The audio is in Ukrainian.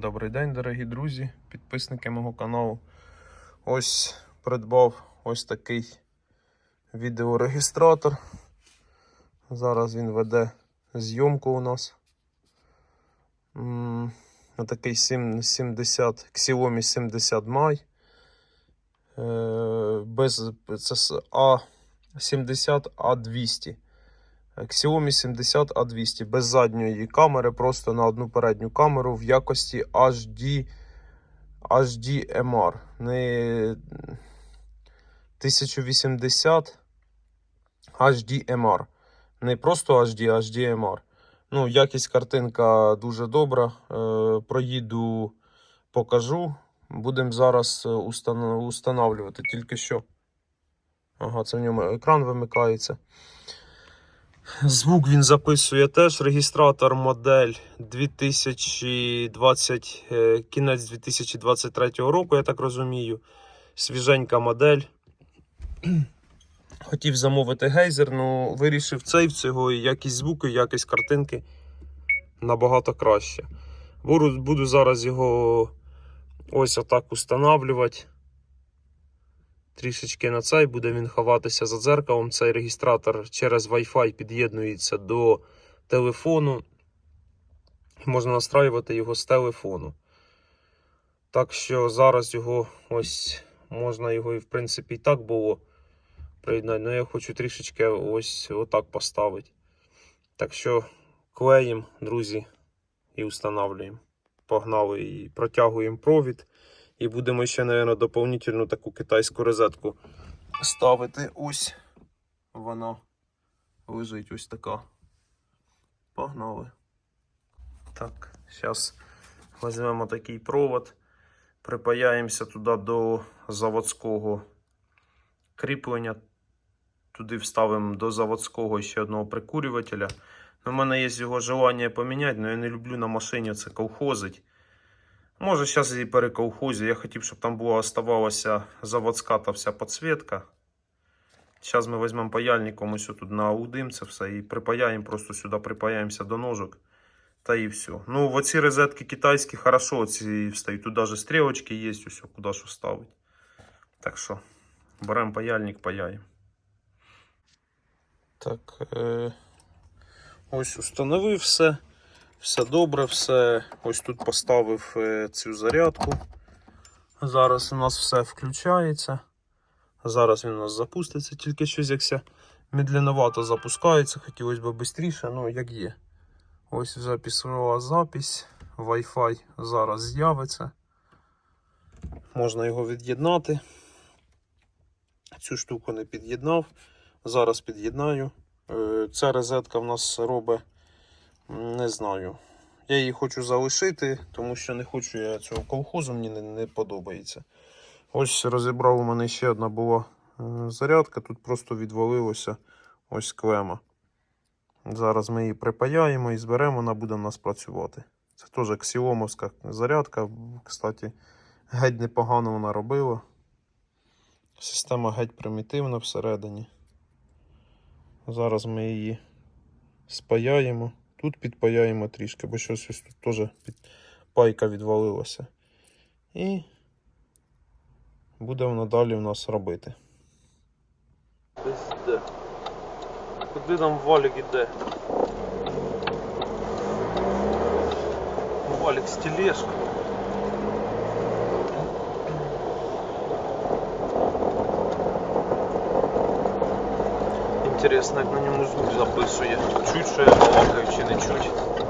Добрий день, дорогі друзі, підписники мого каналу. Ось придбав ось такий відеорегістратор. Зараз він веде зйомку у нас. М, Отакий сім- 70 Xiaomi 70 Mai. Без це с- A70 A200. Xiaomi 70 A200 без задньої камери, просто на одну передню камеру в якості HD, HDMR. Не 1080 HDMR. Не просто HD, HDMR. Ну, якість картинка дуже добра. Е, проїду, покажу. Будемо зараз е, устанавлювати. Тільки що. Ага, це в ньому екран вимикається. Звук він записує теж. Регістратор модель 2020, е, кінець 2023 року, я так розумію. Свіженька модель. Хотів замовити гейзер, ну вирішив цей в цього і якість звуку, і якість картинки набагато краще. Буду, зараз його ось отак устанавлювати. Трішечки на цей буде він ховатися за дзеркалом. Цей регістратор через Wi-Fi під'єднується до телефону. Можна настраювати його з телефону. Так що зараз його ось можна його і в принципі і так було приєднати. але я хочу трішечки ось отак поставити. Так що клеїмо, друзі, і встановлюємо. Погнали і протягуємо провід. І будемо ще, мабуть, доповнительну таку китайську розетку ставити. Ось вона лежить ось така. Погнали. Так, зараз візьмемо такий провод, припаяємося туди до заводського кріплення. Туди вставимо до заводського ще одного прикурювателя. У мене є його желання поміняти, але я не люблю на машині це колхозить. Може, зараз і переколхозі. Я хотів, щоб там була оставалася заводська та вся підсвітка. Зараз ми візьмемо паяльником ось тут на аудим це все і припаяємо, просто сюди припаяємося до ножок. Та і все. Ну, оці розетки китайські хорошо ці встають. Тут навіть стрілочки є, ось куди що ставити. Так що, беремо паяльник, паяємо. Так, е... ось установив все. Все добре, все. Ось тут поставив е, цю зарядку. Зараз у нас все включається. Зараз він у нас запуститься, тільки щось якся медленновато запускається. Хотілося б швидше, ну як є. Ось пішла запись. Wi-Fi зараз з'явиться. Можна його від'єднати. Цю штуку не під'єднав. Зараз під'єднаю. Е, Ця розетка в нас робить не знаю. Я її хочу залишити, тому що не хочу я цього колхозу, мені не, не подобається. Ось розібрав у мене ще одна була зарядка, тут просто відвалилося ось клема. Зараз ми її припаяємо і зберемо, вона буде в нас працювати. Це теж ксіомовська зарядка. Кстати, геть непогано вона робила. Система геть примітивна всередині. Зараз ми її спаяємо. Тут підпаяємо трішки, бо щось ось тут теж під... пайка відвалилася. І буде вона далі у нас робити. Десь де. Куди нам валік іде? Валік з тележки. Інтересно, як на ньому звук записує. Чуть, що я балакаю чи не чуть.